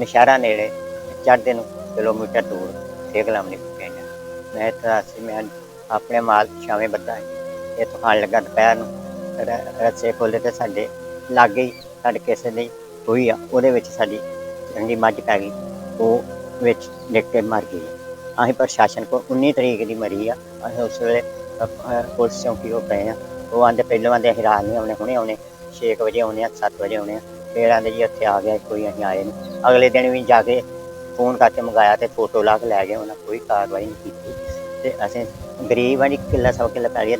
ਨਸ਼ਹਿਰਾ ਨੇੜੇ ਚੜ੍ਹਦੇ ਨੂੰ ਕਿਲੋਮੀਟਰ ਦੂਰ ਸੇਗਲਾਮਣੀ ਪਿੰਡ ਮੈਂ ਤਾਂ ਮੈਂ ਆਪਣੇ ਮਾਲ ਛਾਵੇਂ ਬੱਧਾ ਹੈ ਇੱਥੋਂ ਖਾਣ ਲੱਗਾ ਦੁਪਹਿਰ ਨੂੰ। ਰੱਸੇ ਖੋਲੇ ਤੇ ਸਾਡੇ ਲਾਗੇ ਹੀ ਸਾਡੇ ਕਿਸੇ ਦੀ ਹੋਈ ਆ ਉਹਦੇ ਵਿੱਚ ਸਾਡੀ ਚੰਗੀ ਮੱਝ ਪੈ ਗਈ। ਉਹ ਵਿੱਚ ਡਿੱਗ ਕੇ ਮਰ ਗਈ। ਅਸੀਂ ਪ੍ਰਸ਼ਾਸਨ ਕੋ 19 ਤਰੀਕ ਦੀ ਮਰੀ ਆ। ਅਸੀਂ ਉਸ ਵੇਲੇ ਅ, ਅ, ਪੁਲਿਸ ਚੌਂਕੀ ਕੋ ਗਏ ਆ। ਉਹ ਆਂਦੇ ਪਹਿਲਾਂ ਆਂਦੇ ਅਸੀਂ ਰਾਤ ਨਹੀਂ ਆਉਣੇ ਹੁਣੇ ਆਉਣੇ। 6 ਵਜੇ ਆਉਣੇ ਆ 7 ਵਜੇ ਆਉਣੇ ਆ। ਫਿਰ ਆਂਦੇ ਜੀ ਇੱਥੇ ਆ ਗਿਆ, ਕੋਈ ਅਸੀਂ ਆਏ ਨਹੀਂ ਅਗਲੇ ਦਿਨ ਵੀ ਜਾ ਕੇ ਫੋਨ ਕਰਕੇ ਮੰਗਾਇਆ ਤੇ ਫੋਟੋ ਲਾ ਕੇ ਲੈ ਗਏ, ਉਹਨਾਂ ਕੋਈ ਕਾਰਵਾਈ ਨਹੀਂ ਕੀਤੀ। ਤੇ ਅਸੀਂ ਗਰੀਬ ਆ ਜੀ, ਕਿੱਲਾ ਸੌ ਕਿੱਲਾ ਪੈ ਗਿਆ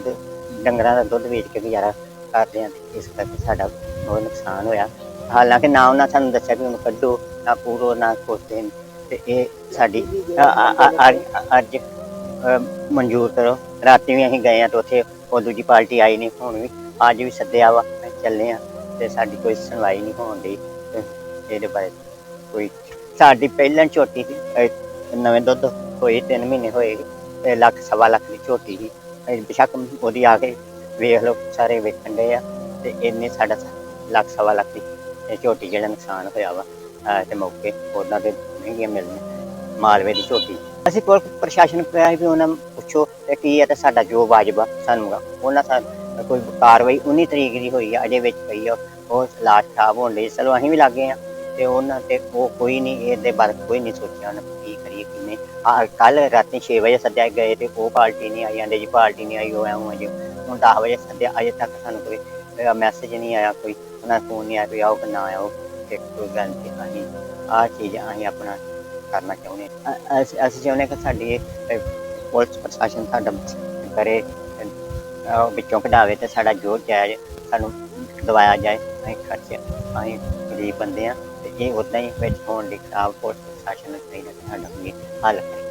ਡੰਗਰਾਂ ਦਾ ਦੁੱਧ ਵੇਚ ਕੇ ਗੁਜ਼ਾਰਾ ਕਰਦੇ ਆ। ਤੇ ਇਸ ਕਰਕੇ ਸਾਡਾ ਬਹੁਤ ਨੁਕਸਾਨ ਹੋਇਆ। ਹਾਲਾਂਕਿ ਨਾ ਉਹਨਾਂ ਸਾਨੂੰ ਦੱਸਿਆ ਕਿ ਉਹਨੂੰ ਕੱਢੋ, ਨਾ ਪੂਰੋ, ਨਾ ਕੋਤੇ ਤੇ ਇਹ ਸਾਡੀ ਅੱਜ- ਮਨਜ਼ੂਰ ਕਰੋ। ਰਾਤੀ ਵੀ ਅਸੀਂ ਗਏ ਆ ਤੇ ਉੱਥੇ ਉਹ ਦੂਜੀ ਪਾਰਟੀ ਆਈ ਨਹੀਂ ਹੁਣ ਵੀ ਅੱਜ ਵੀ ਸੱਦਿਆ ਵਾ ਚੱਲੇ ਆ। ਤੇ ਸਾਡੀ ਕੋਈ ਸੁਣਵਾਈ ਨਹੀਂ ਹੋਣ ਦੀ ਇਹਦੇ ਬਾਰੇ ਕੋਈ ਸਾਡੀ ਪਹਿਲਾਂ ਝੋਟੀ ਸੀ ਅਹ ਨਵੇਂ ਦੁੱਧ ਹੋਏ 3 ਮਹੀਨੇ ਹੋਏ ਤੇ ਲੱਖ, ਸਵਾ ਲੱਖ ਦੀ ਝੋਟੀ ਸੀ ਇਹ ਬੇਸ਼ੱਕ ਉਹਦੀ ਆ ਕੇ ਵੇਖ ਲਓ, ਸਾਰੇ ਵੇਖਣ ਦੇ ਆ, ਤੇ ਇੰਨੇ ਸਾਡਾ ਲੱਖ, ਸਵਾ ਲੱਖ ਦੀ ਇਹ ਝੋਟੀ ਜਿਹੜਾ ਨੁਕਸਾਨ ਹੋਇਆ ਵਾ ਅਹ ਤੇ ਮੌਕੇ ਉਹਨਾਂ ਦੇ ਮਹਿੰਗੀਆਂ ਮਿਲਣੀਆਂ, ਮਾਲਵੇ ਦੀ ਝੋਟੀ ਅਸੀਂ ਕੋਲ ਪ੍ਰਸ਼ਾਸਨ ਪਿਆ ਵੀ ਉਹਨਾਂ ਨੂੰ ਪੁੱਛੋ ਕਿ ਕੀ ਹੈ ਤੇ ਸਾਡਾ ਜੋ ਵਾਜਬਾ ਸਾਨੂੰ ਗਾ। ਉਹਨਾਂ ਸਾਨੂੰ ਕੋਈ ਕਾਰਵਾਈ 19 ਤਰੀਕ ਦੀ ਹੋਈ ਆ ਅਜੇ ਵਿੱਚ ਪਈ ਆ। ਉਹ ਲਾਸ਼ ਖਰਾਬ ਹੋਣ ਲਈ ਚਲੋ ਅਸੀਂ ਵੀ ਲੱਗੇ ਆ ਤੇ ਉਹਨਾਂ ਤੇ ਉਹ ਕੋਈ ਨਹੀਂ ਇਹਦੇ ਬਾਰੇ ਕੋਈ ਨਹੀਂ ਸੋਚਿਆ ਉਹਨਾਂ ਕੀ ਕਰੀਏ ਕਿਵੇਂ ਆ ਕੱਲ ਰਾਤੀ 6 ਵਜੇ ਸੱਦਿਆ ਗਏ ਤੇ ਉਹ ਪਾਰਟੀ ਨਹੀਂ ਆਈ ਜਾਂਦੇ ਜੀ ਪਾਰਟੀ ਨਹੀਂ ਆਈ ਉਹ ਐਵੇਂ ਜੀ। ਹੁਣ 10 ਵਜੇ ਸੱਦਿਆ ਅਜੇ ਤੱਕ ਸਾਨੂੰ ਕੋਈ ਮੈਸੇਜ ਨਹੀਂ ਆਇਆ ਕੋਈ ਉਹਨਾਂ ਦਾ ਫੋਨ ਨਹੀਂ ਆਇਆ ਕੋਈ ਆਓ ਕਿ ਨਾ ਆਓ ਤੇ ਕੋਈ ਗੱਲ ਨਹੀਂ। ਅਸੀਂ ਆਹ ਚੀਜ਼ ਅਸੀਂ ਆਪਣਾ ਕਰਨਾ ਚਾਹੁੰਦੇ ਹਾਂ। ਅਸੀਂ ਚਾਹੁੰਦੇ ਹਾਂ ਕਿ ਸਾਡੀ ਇਹ, ਪੁਲਿਸ ਪ੍ਰਸ਼ਾਸਨ ਸਾਡਾ ਕਰੇ। ਅ, ਵਿੱਚੋਂ ਕਢਾਵੇ ਤੇ ਸਾਡਾ ਜੋ ਜਾਇਜ਼ ਸਾਨੂੰ ਦਵਾਇਆ ਜਾਏ ਅਸੀਂ ਖਰਚੇ ਅਸੀਂ ਗਰੀਬ ਬੰਦੇ ਆ ਤੇ ਇਹ ਉਦਾਂ ਹੀ ਵਿੱਚ ਹੋਣ ਦੀ ਖਰਾਬ ਪੁਲਿਸ ਪ੍ਰਸ਼ਾਸਨ ਨੂੰ ਚਾਹੀਦਾ ਸਾਡਾ ਵੀ ਹੱਲ ਕਰੇ।